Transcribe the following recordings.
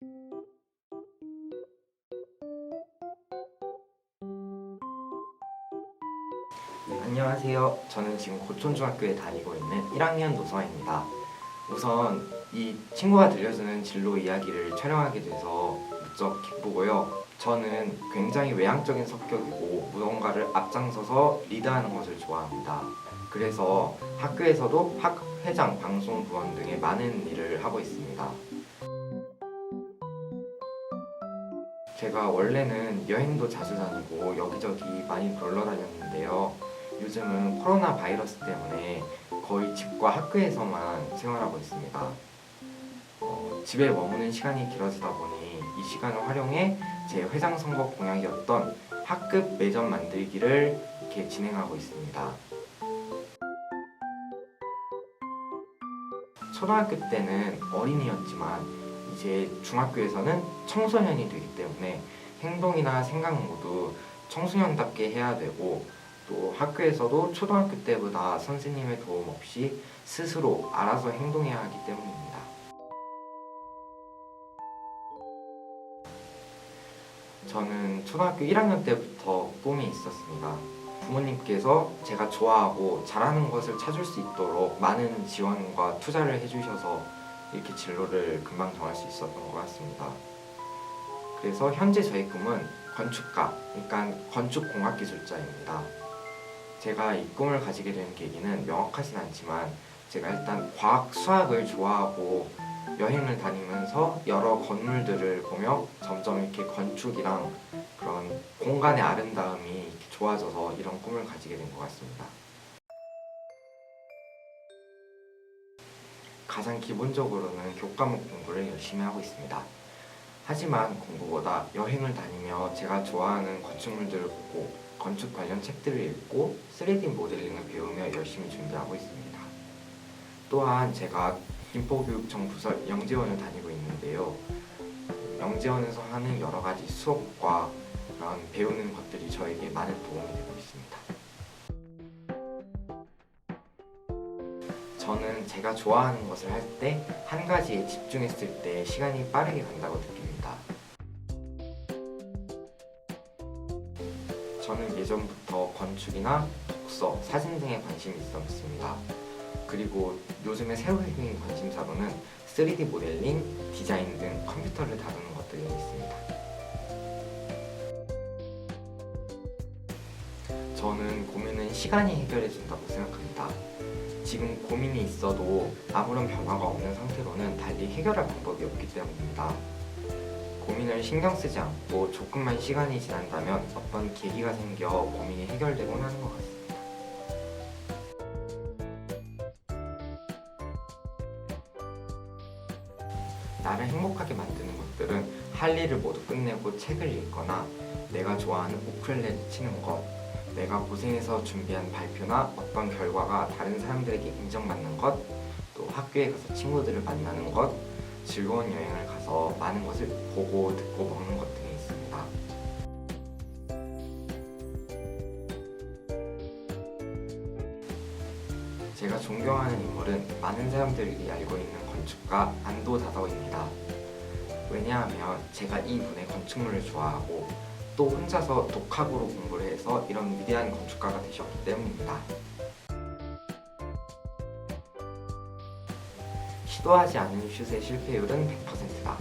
네, 안녕하세요. 저는 지금 고촌중학교에 다니고 있는 1학년 노성아입니다. 우선 이 친구가 들려주는 진로 이야기를 촬영하게 돼서 무척 기쁘고요. 저는 굉장히 외향적인 성격이고 무언가를 앞장서서 리드하는 것을 좋아합니다. 그래서 학교에서도 학회장, 방송 부원 등의 많은 일을 하고 있습니다. 제가 원래는 여행도 자주 다니고 여기저기 많이 놀러 다녔는데요. 요즘은 코로나 바이러스 때문에 거의 집과 학교에서만 생활하고 있습니다. 어, 집에 머무는 시간이 길어지다 보니 이 시간을 활용해 제 회장 선거 공약이었던 학급 매점 만들기를 이렇게 진행하고 있습니다. 초등학교 때는 어린이였지만 이제 중학교에서는 청소년이 되기 때문에 행동이나 생각 모두 청소년답게 해야 되고 또 학교에서도 초등학교 때보다 선생님의 도움 없이 스스로 알아서 행동해야 하기 때문입니다. 저는 초등학교 1학년 때부터 꿈이 있었습니다. 부모님께서 제가 좋아하고 잘하는 것을 찾을 수 있도록 많은 지원과 투자를 해주셔서 이렇게 진로를 금방 정할 수 있었던 것 같습니다. 그래서 현재 저의 꿈은 건축가, 그러니까 건축공학기술자입니다. 제가 이 꿈을 가지게 된 계기는 명확하진 않지만 제가 일단 과학, 수학을 좋아하고 여행을 다니면서 여러 건물들을 보며 점점 이렇게 건축이랑 그런 공간의 아름다움이 좋아져서 이런 꿈을 가지게 된 것 같습니다. 가장 기본적으로는 교과목 공부를 열심히 하고 있습니다. 하지만 공부보다 여행을 다니며 제가 좋아하는 건축물들을 보고 건축 관련 책들을 읽고 3D 모델링을 배우며 열심히 준비하고 있습니다. 또한 제가 김포교육청 부설 영재원을 다니고 있는데요. 영재원에서 하는 여러 가지 수업과 배우는 것들이 저에게 많은 도움이 되고 있습니다. 제가 좋아하는 것을 할 때 한 가지에 집중했을 때 시간이 빠르게 간다고 느낍니다. 저는 예전부터 건축이나 독서, 사진 등에 관심이 있었습니다. 그리고 요즘에 새로 생긴 관심사로는 3D 모델링, 디자인 등 컴퓨터를 다루는 것들이 있습니다. 저는 고민은 시간이 해결해 준다고 생각합니다. 지금 고민이 있어도 아무런 변화가 없는 상태로는 달리 해결할 방법이 없기 때문입니다. 고민을 신경 쓰지 않고 조금만 시간이 지난다면 어떤 계기가 생겨 고민이 해결되곤 하는 것 같습니다. 나를 행복하게 만드는 것들은 할 일을 모두 끝내고 책을 읽거나 내가 좋아하는 우쿨렐레를 치는 것, 내가 고생해서 준비한 발표나 어떤 결과가 다른 사람들에게 인정받는 것, 또 학교에 가서 친구들을 만나는 것, 즐거운 여행을 가서 많은 것을 보고 듣고 먹는 것 등이 있습니다. 제가 존경하는 인물은 많은 사람들이 알고 있는 건축가 안도 다다오입니다. 왜냐하면 제가 이 분의 건축물을 좋아하고 또 혼자서 독학으로 공부를 해서 이런 위대한 건축가가 되셨기 때문입니다. 시도하지 않은 슛의 실패율은 100%다.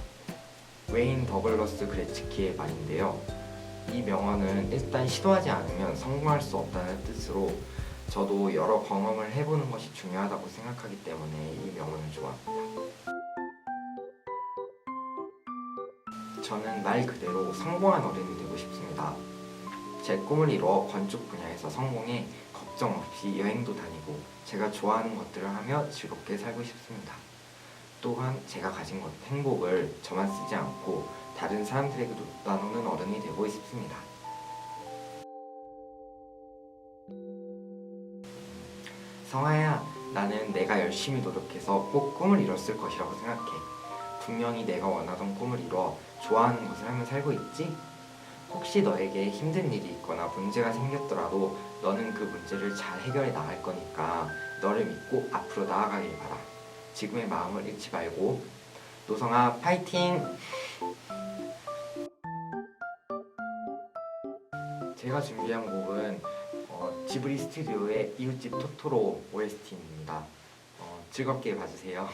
웨인 더글러스 그레츠키의 말인데요. 이 명언은 일단 시도하지 않으면 성공할 수 없다는 뜻으로 저도 여러 경험을 해보는 것이 중요하다고 생각하기 때문에 이 명언을 좋아합니다. 저는 말 그대로 성공한 어른이 되고 싶습니다. 제 꿈을 이루어 건축 분야에서 성공해 걱정 없이 여행도 다니고 제가 좋아하는 것들을 하며 즐겁게 살고 싶습니다. 또한 제가 가진 것, 행복을 저만 쓰지 않고 다른 사람들에게도 나누는 어른이 되고 싶습니다. 성아야, 나는 내가 열심히 노력해서 꼭 꿈을 이뤘을 것이라고 생각해. 분명히 내가 원하던 꿈을 이뤄 좋아하는 것을 하며 살고 있지? 혹시 너에게 힘든 일이 있거나 문제가 생겼더라도 너는 그 문제를 잘 해결해 나갈 거니까 너를 믿고 앞으로 나아가길 바라. 지금의 마음을 잃지 말고 노성아 파이팅! 제가 준비한 곡은 어, 지브리 스튜디오의 이웃집 토토로 OST입니다. 어, 즐겁게 봐주세요.